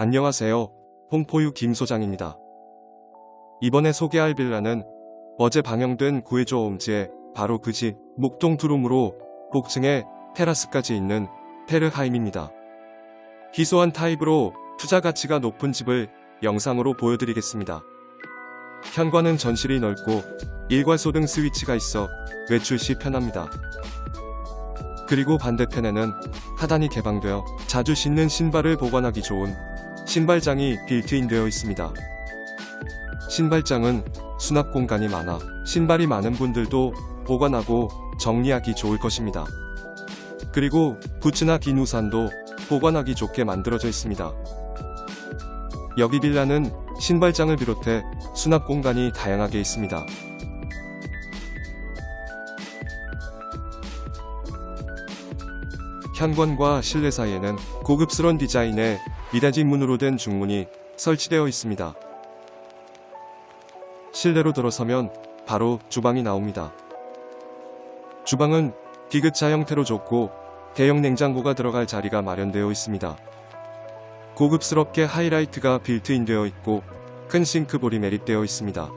안녕하세요. 홍포유 김 소장입니다. 이번에 소개할 빌라는 어제 방영된 구해줘 옴지의 바로 그 집 목동 두룸으로 복층에 테라스까지 있는 페르하임입니다. 희소한 타입으로 투자 가치가 높은 집을 영상으로 보여드리겠습니다. 현관은 전실이 넓고 일괄소 등 스위치가 있어 외출 시 편합니다. 그리고 반대편에는 하단이 개방되어 자주 신는 신발을 보관하기 좋은 신발장이 빌트인 되어 있습니다. 신발장은 수납 공간이 많아 신발이 많은 분들도 보관하고 정리하기 좋을 것입니다. 그리고 부츠나 긴 우산도 보관하기 좋게 만들어져 있습니다. 여기 빌라는 신발장을 비롯해 수납 공간이 다양하게 있습니다. 현관과 실내 사이에는 고급스러운 디자인의 미닫이 문으로 된 중문이 설치되어 있습니다. 실내로 들어서면 바로 주방이 나옵니다. 주방은 디귿자 형태로 좁고 대형 냉장고가 들어갈 자리가 마련되어 있습니다. 고급스럽게 하이라이트가 빌트인 되어 있고 큰 싱크볼이 매립되어 있습니다.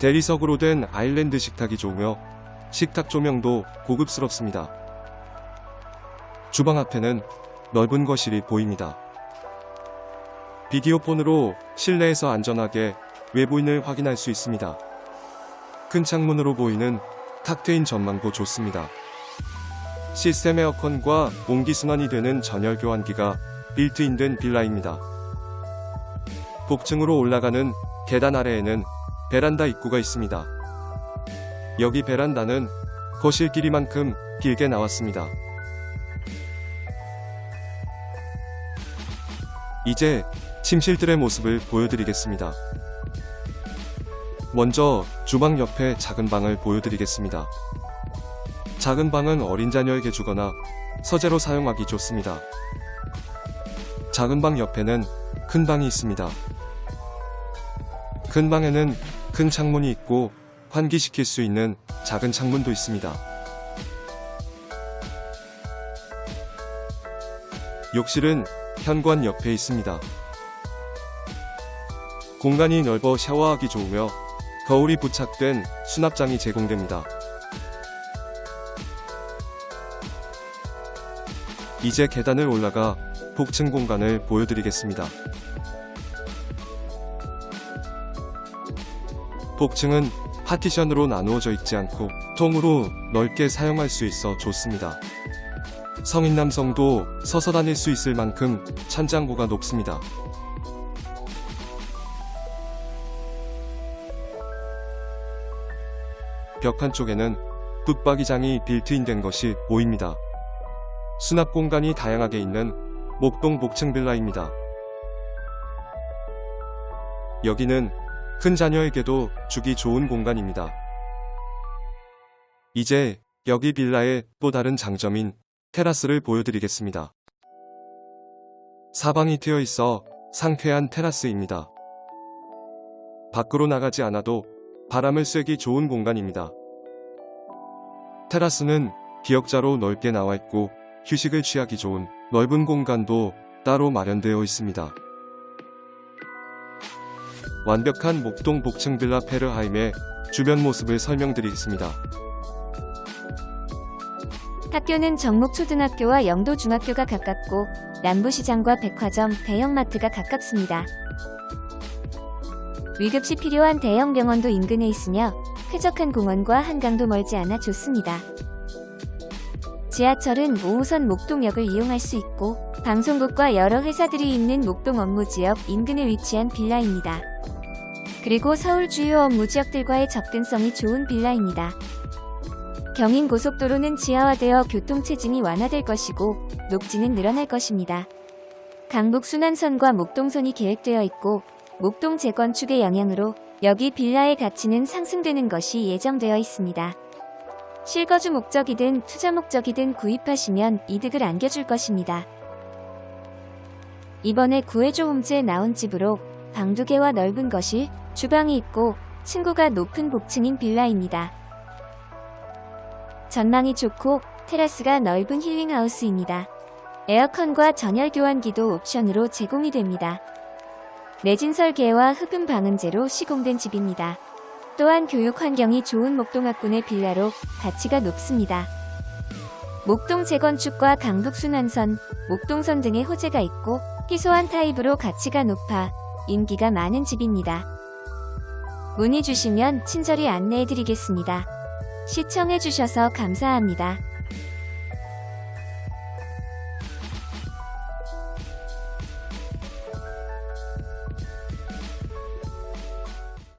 대리석으로 된 아일랜드 식탁이 좋으며 식탁 조명도 고급스럽습니다. 주방 앞에는 넓은 거실이 보입니다. 비디오 폰으로 실내에서 안전하게 외부인을 확인할 수 있습니다. 큰 창문으로 보이는 탁 트인 전망도 좋습니다. 시스템 에어컨과 온기순환이 되는 전열 교환기가 빌트인된 빌라입니다. 복층으로 올라가는 계단 아래에는 베란다 입구가 있습니다. 여기 베란다는 거실 길이만큼 길게 나왔습니다. 이제 침실들의 모습을 보여드리겠습니다. 먼저 주방 옆에 작은 방을 보여드리겠습니다. 작은 방은 어린 자녀에게 주거나 서재로 사용하기 좋습니다. 작은 방 옆에는 큰 방이 있습니다. 큰 방에는 큰 창문이 있고 환기시킬 수 있는 작은 창문도 있습니다. 욕실은 현관 옆에 있습니다. 공간이 넓어 샤워하기 좋으며 거울이 부착된 수납장이 제공됩니다. 이제 계단을 올라가 복층 공간을 보여드리겠습니다. 복층은 파티션으로 나누어져 있지 않고 통으로 넓게 사용할 수 있어 좋습니다. 성인 남성도 서서 다닐 수 있을 만큼 천장고가 높습니다. 벽 한쪽에는 붙박이장이 빌트인된 것이 보입니다. 수납 공간이 다양하게 있는 목동 복층 빌라입니다. 여기는 큰 자녀에게도 주기 좋은 공간입니다. 이제 여기 빌라의 또 다른 장점인 테라스를 보여드리겠습니다. 사방이 트여 있어 상쾌한 테라스입니다. 밖으로 나가지 않아도 바람을 쐬기 좋은 공간입니다. 테라스는 기역자로 넓게 나와 있고 휴식을 취하기 좋은 넓은 공간도 따로 마련되어 있습니다. 완벽한 목동 복층 빌라 페르하임의 주변 모습을 설명드리겠습니다. 학교는 정목초등학교와 영도중학교가 가깝고 남부시장과 백화점, 대형마트가 가깝습니다. 위급시 필요한 대형 병원도 인근에 있으며 쾌적한 공원과 한강도 멀지 않아 좋습니다. 지하철은 5호선 목동역을 이용할 수 있고 방송국과 여러 회사들이 있는 목동 업무지역 인근에 위치한 빌라입니다. 그리고 서울 주요 업무지역들과의 접근성이 좋은 빌라입니다. 경인 고속도로는 지하화되어 교통체증이 완화될 것이고 녹지는 늘어날 것입니다. 강북 순환선과 목동선이 계획되어 있고 목동 재건축의 영향으로 여기 빌라의 가치는 상승되는 것이 예정되어 있습니다. 실거주 목적이든 투자 목적이든 구입하시면 이득을 안겨줄 것입니다. 이번에 구해줘 홈즈에 나온 집으로 방 두 개와 넓은 거실, 주방이 있고 층고가 높은 복층인 빌라입니다. 전망이 좋고 테라스가 넓은 힐링하우스입니다. 에어컨과 전열 교환기도 옵션으로 제공이 됩니다. 내진 설계와 흡음 방음제로 시공된 집입니다. 또한 교육 환경이 좋은 목동학군의 빌라로 가치가 높습니다. 목동 재건축과 강북순환선, 목동선 등의 호재가 있고 희소한 타입으로 가치가 높아 인기가 많은 집입니다. 문의 주시면 친절히 안내해 드리겠습니다. 시청해 주셔서 감사합니다.